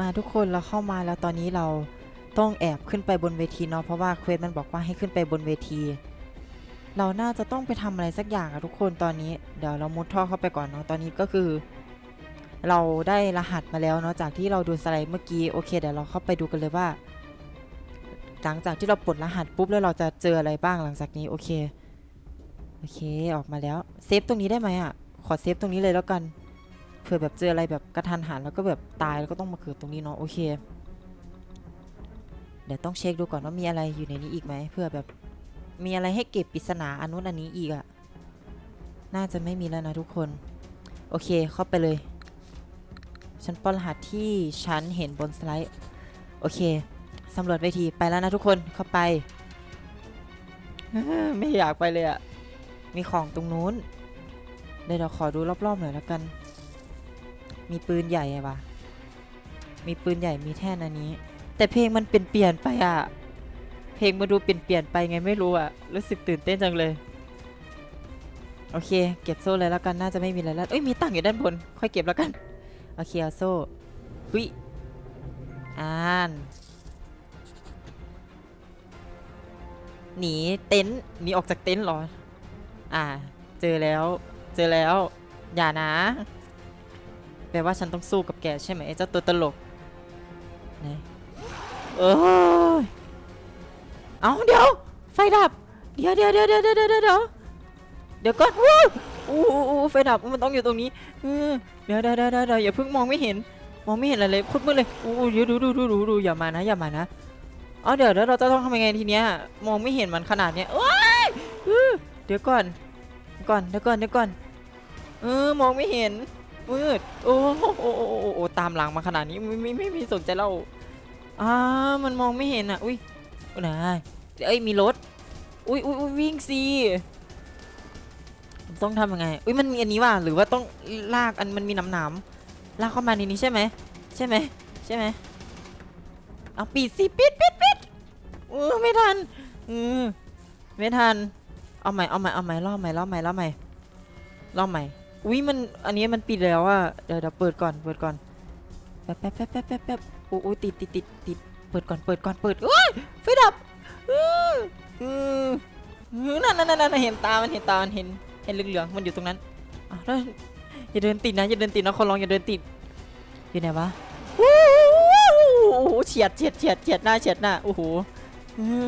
มาทุกคนเราเข้ามาแล้วตอนนี้เราต้องแอบขึ้นไปบนเวทีเนาะเพราะว่าเควสมันบอกว่าให้ขึ้นไปบนเวที เราน่าจะต้องไปทำอะไรสักอย่างอะทุกคนตอนนี้เดี๋ยวเรามุดท่อเข้าไปก่อนเนาะตอนนี้ก็คือ เราได้รหัสมาแล้วเนาะจากที่เราดูสไลด์เมื่อกี้โอเคเดี๋ยวเราเข้าไปดูกันเลยว่า หลังจากที่เราปลดรหัสปุ๊บแล้วเราจะเจออะไรบ้างหลังจากนี้โอเคโอเคออกมาแล้วเซฟตรงนี้ได้ไหมอะขอเซฟตรงนี้เลยแล้วกัน เผื่อแบบเจออะไรแบบกระทันหันแล้วก็แบบตายแล้วก็ต้องมาเกิดตรงนี้เนาะโอเค เดี๋ยวต้องเช็คดูก่อนว่ามีอะไรอยู่ในนี้อีกไหมเพื่อแบบมีอะไรให้เก็บปริศนาอันนู้นอันนี้อีกอะน่าจะไม่มีแล้วนะทุกคน โอเคเข้าไปเลย ฉันป้อนรหัสที่ฉันเห็นบนสไลด์ โอเคสำรวจเวทีไปแล้วนะทุกคนเข้าไป ไม่อยากไปเลยอะมีของตรงนู้นเดี๋ยวเราขอดูรอบๆหน่อยแล้วกัน มีปืนใหญ่อะวะมีปืนใหญ่มีแท่นอันนี้ แต่เพลงมันเปลี่ยนเปลี่ยนไปอะเพลงมาดูเปลี่ยนเปลี่ยนไปไงไม่รู้อะรู้สึกตื่นเต้นจังเลย โอเค เก็บโซ่เลยแล้วกันน่าจะไม่มีอะไรแล้วเอ้ยมีตังค์อยู่ด้านบน ค่อยเก็บแล้วกัน โอเคเอาโซ่หุยอ่านหนีเต็นท์หนีออกจากเต็นท์หรอ อ่า เจอแล้ว เจอแล้ว อย่านะ แปลว่าฉันต้องสู้กับแกใช่ไหมไอ้เจ้าตัวตลกไหนเออเอาเดี๋ยว ไฟดับ เดี๋ยวเดี๋ยวเดี๋ยวเดี๋ยวเดี๋ยวเดี๋ยวเดี๋ยวเดี๋ยวก่อนวู้อู้อู้ไฟดับมันต้องอยู่ตรงนี้เออเดี๋ยวเดี๋ยวเดี๋ยวเดี๋ยวอย่าเพิ่งมองไม่เห็น มองไม่เห็นอะไรเลยคุดมืดเลยอู้อู้เดี๋ยวดูดูดูดูดูอย่ามานะอย่ามานะเอาเดี๋ยวแล้วเราจะต้องทำยังไงทีเนี้ยมองไม่เห็นมันขนาดเนี้ยเอ้ยเออเดี๋ยวก่อนก่อนเดี๋ยวก่อนเดี๋ยวก่อนเออมองไม่เห็น มืด โอ้โหโอ้โหโอ้โหโอ้ตามหลังมาขนาดนี้ไม่ไม่ไม่ม่สนใจเราอ่ามันมองไม่เห็นอะ อุ้ยไหนเอ้ยมีรถ อุ้ยอุ้ยอุ้ยวิ่งสิต้องทำยังไง อุ้ยมันมีอันนี้ว่ะหรือว่าต้องลากอันมันมีน้ำหนามลากเข้ามาในนี้ใช่ไหมใช่ไหมใช่ไหมเอาปิดสิปิดปิดปิดเออไม่ทันเออไม่ทัน เอาใหม่เอาใหม่เอาใหม่รอบใหม่รอบใหม่รอบใหม่รอบใหม่ อุ้ยมันอันนี้มันปิดแล้วอะเดี๋ยวเดี๋ยวเปิดก่อนเปิดก่อนแป๊บแป๊บแป๊บแป๊บแป๊บแป๊บอู้อู้ติดติดติดติดเปิดก่อนเปิดก่อนเปิดเอ้ยไฟดับเออเออเออนั่นนั่นนั่นเห็นตามันเห็นตามันเห็นเห็นเหลืองๆมันอยู่ตรงนั้นอ้าวแล้วอย่าเดินติดนะอย่าเดินติดนะคนร้องอย่าเดินติดอยู่ไหนวะโอ้โหเฉียดเฉียดเฉียดเฉียดหน้าเฉียดหน้าโอ้โหเออ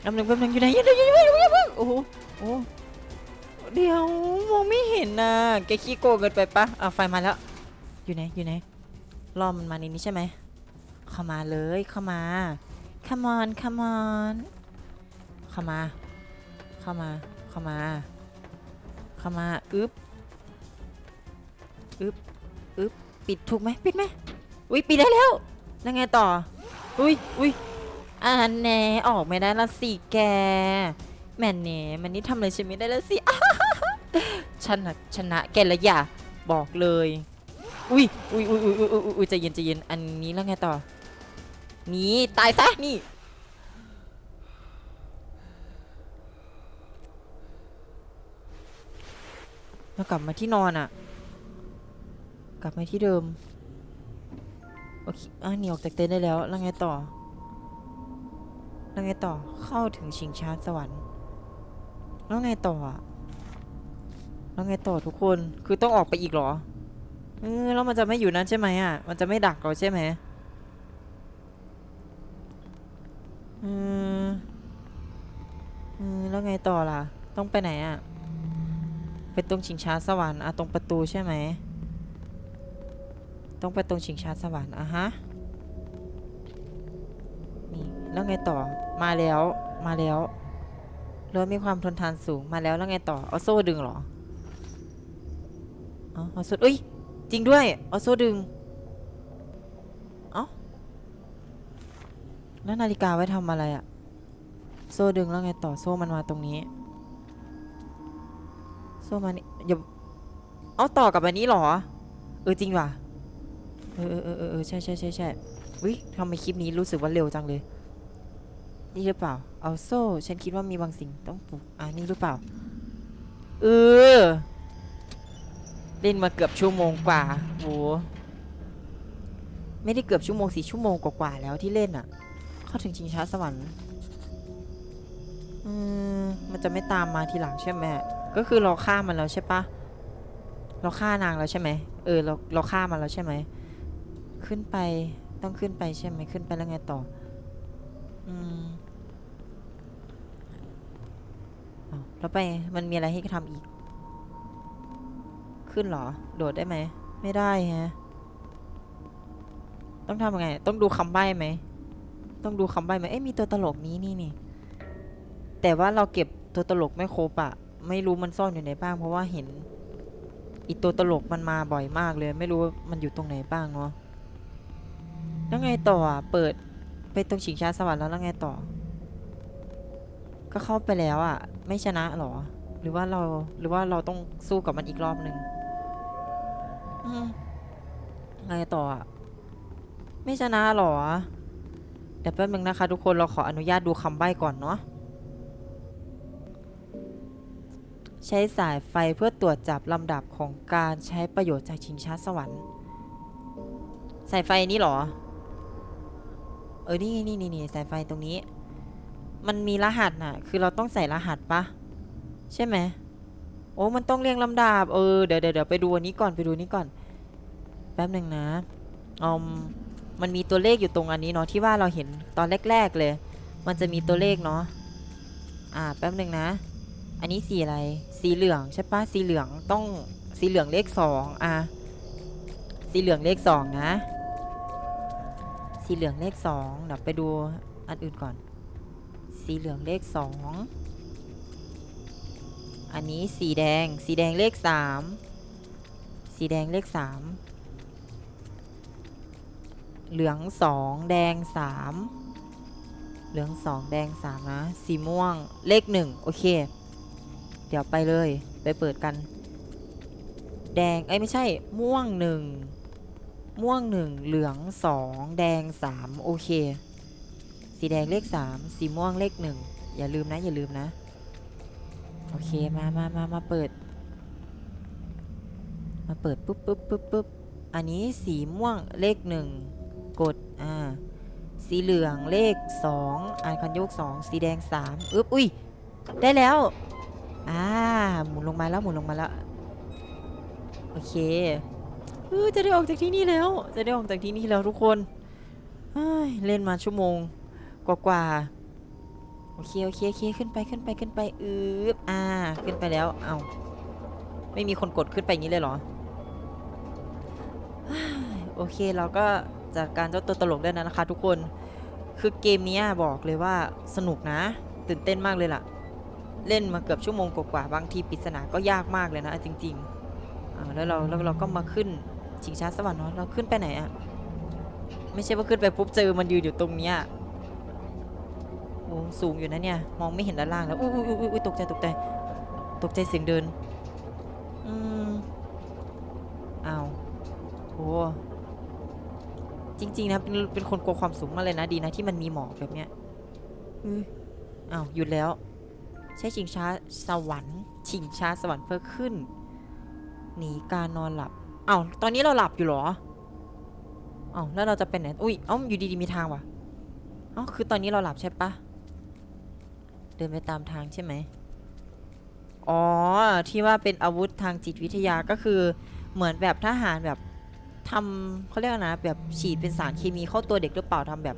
แป๊บนึงแป๊บนึงอยู่ไหนอยู่ไหนอยู่ไหนอยู่ไหนอยู่ไหนโอ้โหโอ้ เดี๋ยวมองไม่เห็นนะแกขี้โกงเกินไปปะอะไฟมาแล้ว อยู่ไหนอยู่ไหนรอมันมาในนี้ใช่ไหมเข้ามาเลยเข้ามา come on come on เข้ามา เข้ามา เข้ามา เข้ามา อึ๊บ อึ๊บ อึ๊บ ปิดถูกไหม ปิดไหม อุ้ยปิดได้แล้ว แล้วไงต่อ อุ้ยอุ้ยอันแน่ออกไม่ได้ละสิแก แม่เน่มันนี่ทำอะไรฉันไม่ได้แล้วสิฉันน่ะชนะแกและอย่าบอกเลย อุ้ยอุ้ยอุ้ยอุ้ยอุ้ยอุ้ยอุ้ยใจเย็นใจเย็นอันนี้แล้วไงต่อ นี่ตายซะนี่แล้วกลับมาที่นอนอะกลับมาที่เดิม โอเคอะหนีออกจากเต็นท์ได้แล้ว แล้วไงต่อ แล้วไงต่อ เข้าถึงชิงช้าสวรรค์ แล้วไงต่ออะแล้วไงต่อทุกคน คือต้องออกไปอีกเหรอ เออแล้วมันจะไม่อยู่นั้นใช่ไหมอะ มันจะไม่ดักเราใช่ไหมเออเออแล้วไงต่อล่ะ ต้องไปไหนอะ ไปตรงชิงช้าสวรรค์อะตรงประตูใช่ไหม ต้องไปตรงชิงช้าสวรรค์อะฮะ นี่แล้วไงต่อ มาแล้ว มาแล้ว รือมีความทนทานสูงมาแล้วแล้วไงต่อเอาโซ่ดึงเหรอเอาเอาโซ่เอ้ยจริงด้วยเอาโซ่ดึงเอ้าแล้วนาฬิกาไว้ทำอะไรอะโซ่ดึงแล้วไงต่อโซ่มันมาตรงนี้ โซ่มันอย่าเอาต่อกับอันนี้เหรอเออจริงว่ะเออเออเออเออเออใช่ใช่ใช่ใช่วิทำไมคลิปนี้รู้สึกว่าเร็วจังเลย นี่หรือเปล่า เอาโซ่ ฉันคิดว่ามีบางสิ่งต้องปลุกอ่านี่หรือเปล่า เออ เล่นมาเกือบชั่วโมงกว่าโหไม่ได้เกือบชั่วโมงสี่ชั่วโมงกว่าๆแล้วที่เล่นอะเข้าถึงชิงช้าสวรรค์อืมมันจะไม่ตามมาทีหลังใช่ไหมก็คือเราฆ่ามันแล้วใช่ปะเราฆ่านางแล้วใช่ไหมเออเราเราฆ่ามันแล้วใช่ไหมขึ้นไปต้องขึ้นไปใช่ไหมขึ้นไปแล้วไงต่อ อืมอ้าวแล้วไปมันมีอะไรให้ทำอีก ขึ้นเหรอ โดดได้ไหม ไม่ได้ฮะ ต้องทำยังไง ต้องดูคำใบ้ไหม ต้องดูคำใบ้ไหมเอ๊มีตัวตลกนี้นี่นี่ แต่ว่าเราเก็บตัวตลกไม่ครบอะไม่รู้มันซ่อนอยู่ไหนบ้าง เพราะว่าเห็นอีตัวตลกมันมาบ่อยมากเลย ไม่รู้ว่ามันอยู่ตรงไหนบ้างเนาะ แล้วไงต่ออะเปิด ไปตรงชิงช้าสวรรค์แล้วแล้วไงต่อ ก็เข้าไปแล้วอะไม่ชนะหรอ หรือว่าเราหรือว่าเราต้องสู้กับมันอีกรอบหนึ่งไงต่ออะไม่ชนะหรอ เดี๋ยวแป๊บนึงนะคะ ทุกคนเราขออนุญาตดูคำใบ้ก่อนเนาะใช้สายไฟเพื่อตรวจจับลำดับของการใช้ประโยชน์จากชิงช้าสวรรค์ สายไฟนี้หรอ เออ นี่นี่นี่นี่สายไฟตรงนี้ มันมีรหัสน่ะ คือเราต้องใส่รหัสปะใช่ไหม โอ้ มันต้องเรียงลำดับ เออ เดี๋ยวเดี๋ยวเดี๋ยวไปดูอันนี้ก่อน ไปดูนี้ก่อน แป๊บหนึ่งนะอมมันมีตัวเลขอยู่ตรงอันนี้เนาะ ที่ว่าเราเห็นตอนแรก ๆ เลย มันจะมีตัวเลขเนาะ อ่า แป๊บหนึ่งนะ อันนี้สีอะไร สีเหลืองใช่ปะสีเหลืองต้อง สีเหลืองเลขสองอะ สีเหลืองเลขสองนะ สีเหลืองเลขสองเดี๋ยวไปดูอันอื่นก่อน สีเหลืองเลขสองอันนี้สีแดง สีแดงเลขสามสีแดงเลขสามเหลืองสองแดงสามเหลืองสองแดงสามนะ สีม่วงเลขหนึ่งโอเค เดี๋ยวไปเลยไปเปิดกัน แดง เอ้ย ไม่ใช่ม่วงหนึ่ง ม่วงหนึ่งเหลืองสองแดงสามโอเค สีแดงเลขสามสีม่วงเลขหนึ่งอย่าลืมนะ อย่าลืมนะ โอเคมามามามาเปิด มาเปิดปุ๊บปุ๊บปุ๊บปุ๊บอันนี้สีม่วงเลขหนึ่งกดอ่าสีเหลืองเลขสองอ่านคันโยกสองสีแดงสามอึ๊บอุ้ยได้แล้วอ่าหมุนลงมาแล้วหมุนลงมาแล้ว โอเค เออจะได้ออกจากที่นี่แล้ว จะได้ออกจากที่นี่แล้วทุกคนเฮ้ยเล่นมาชั่วโมง กว่าๆโอเคโอเคโอเคขึ้นไปขึ้นไปขึ้นไปอืบอ่าขึ้นไปแล้วเอาไม่มีคนกดขึ้นไปอย่างนี้เลยเหรอโอเคเราก็จัดการเจ้าตัวตลกได้แล้วนะคะ ทุกคนคือเกมนี้บอกเลยว่าสนุกนะ ตื่นเต้นมากเลยล่ะ เล่นมาเกือบชั่วโมงกว่าๆบางทีปริศนาก็ยากมากเลยนะจริงๆแล้วเราแล้วเราก็มาขึ้น ชิงช้าสวรรค์เนาะเราขึ้นไปไหนอะไม่ใช่ว่าขึ้นไปปุ๊บเจอมันยืนอยู่ตรงเนี้ยโอ้สูงอยู่นะเนี่ย มองไม่เห็นด้านล่างแล้วอุ้ยอุ้ยอุ้ยอุ้ยตกใจตกใจ ตกใจเสียงเดิน อืมอ้าวโอ้จริง ๆ นะเป็นเป็นคนกลัวความสูงมากเลยนะดีนะที่มันมีหมอกแบบเนี้ยอืออ้าวหยุดแล้ว ใช้ชิงช้าสวรรค์ชิงช้าสวรรค์เพื่อขึ้น หนีการนอนหลับ อ้าวตอนนี้เราหลับอยู่หรออ้าวแล้วเราจะไปไหน อุ้ย เอ้าอยู่ดีๆมีทางว่ะอ๋อคือตอนนี้เราหลับใช่ปะ เดินไปตามทางใช่ไหม อ๋อ ที่ว่าเป็นอาวุธทางจิตวิทยาก็คือเหมือนแบบทหารแบบทำเขาเรียกนะแบบฉีดเป็นสารเคมีเข้าตัวเด็กหรือเปล่าทำแบบ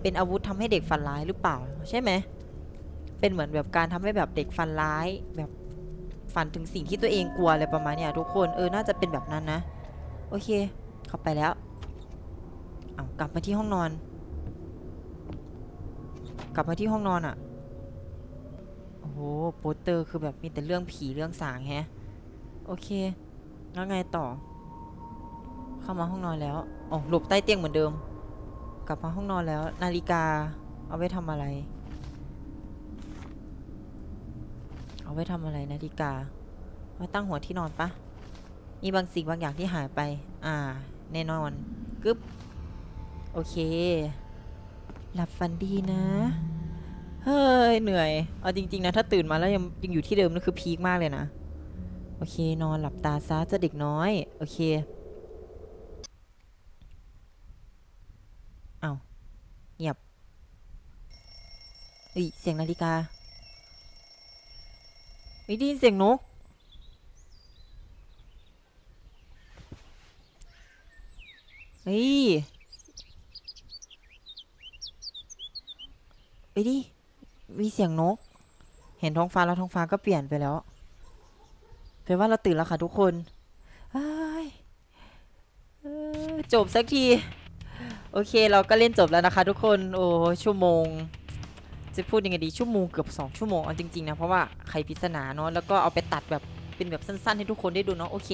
เป็นอาวุธทำให้เด็กฟันร้ายหรือเปล่า ใช่ไหมเป็นเหมือนแบบการทำให้แบบเด็กฟันร้ายแบบ ฝันถึงสิ่งที่ตัวเองกลัวอะไรประมาณเนี้ยทุกคนเออน่าจะเป็นแบบนั้นนะ โอเค เข้าไปแล้วเอากลับมาที่ห้องนอน กลับมาที่ห้องนอนอะ่ะโอ้โหโปสเตอร์คือแบบมีแต่เรื่องผีเรื่องสางแฮะโอเคแล้วไงต่อ เข้ามาห้องนอนแล้วอ๋อหลบใต้เตียงเหมือนเดิม กลับมาห้องนอนแล้ว นาฬิกาเอาไว้ทำอะไร เอาไว้ทำอะไรนาฬิกาไว้ตั้งหัวที่นอนปะมีบางสิ่งบางอย่างที่หายไป อ่า แน่นอนกึ๊บ โอเค หลับฝันดีนะ เฮ้ย เหนื่อย เอาจริง ๆ นะ ถ้าตื่นมาแล้วยังยังอยู่ที่เดิมนั่นคือพีคมากเลยนะ โอเค นอนหลับตาซะจะเด็กน้อย โอเค เอาเงียบเอ้ยเสียงนาฬิกา ไม่ได้ยินเสียงนก เฮ้ย ไปดิ มีเสียงนก เห็นท้องฟ้าแล้วท้องฟ้าก็เปลี่ยนไปแล้วแปลว่าเราตื่นแล้วค่ะทุกคนจบสักที โอเคเราก็เล่นจบแล้วนะคะทุกคน โอ้ชั่วโมง จะพูดยังไงดีชั่วโมงเกือบสองชั่วโมงเอาจริงๆนะเพราะว่าใครพิศนาเนาะแล้วก็เอาไปตัดแบบเป็นแบบสั้นๆ ให้ทุกคนได้ดูเนาะโอเค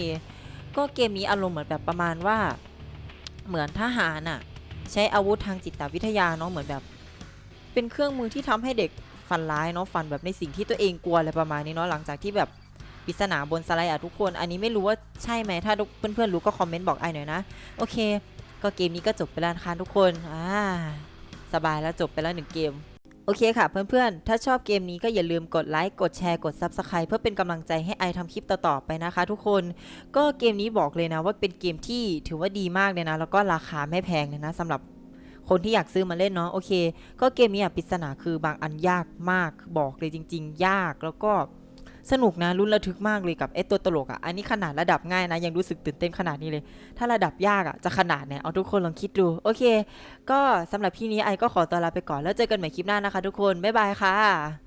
ก็เกมนี้อารมณ์เหมือนแบบประมาณว่า เหมือนทหารน่ะใช้อาวุธทางจิตวิทยาเนาะเหมือนแบบ เป็นเครื่องมือที่ทำให้เด็กฟันร้ายเนาะฟันแบบในสิ่งที่ตัวเองกลัวอะไรประมาณนี้เนาะหลังจากที่แบบปริศนาบนสไลด์อะทุกคน อันนี้ไม่รู้ว่าใช่ไหมถ้าเพื่อนๆรู้ก็คอมเมนต์บอกไอหน่อยนะ โอเค ก็เกมนี้ก็จบไปแล้วนะคะทุกคน อ่า สบายแล้วจบไปแล้วหนึ่งเกม โอเคค่ะเพื่อนๆ ถ้าชอบเกมนี้ก็อย่าลืมกดไลค์ กดแชร์ กด Subscribe เพื่อเป็นกำลังใจให้ไอทำคลิปต่อๆไปนะคะทุกคน ก็เกมนี้บอกเลยนะว่าเป็นเกมที่ถือว่าดีมากเลยนะ แล้วก็ราคาไม่แพงเลยนะสำหรับคนที่อยากซื้อมาเล่นเนาะโอเค ก็เกมนี้อะปริศนาคือบางอันยากมากคือบอกเลยจริง ๆ ยากแล้วก็ สนุกนะรุนระทึกมากเลยกับไอ้ตัวตลกอะอันนี้ขนาดระดับง่ายนะ ยังรู้สึกตื่นเต้นขนาดนี้เลย ถ้าระดับยากอะจะขนาดไหนเอาทุกคนลองคิดดู โอเค ก็สำหรับพี่นี้ไอก็ขอตัวลาไปก่อนแล้วเจอกันใหม่คลิปหน้านะคะ ทุกคนบ๊ายบายค่ะ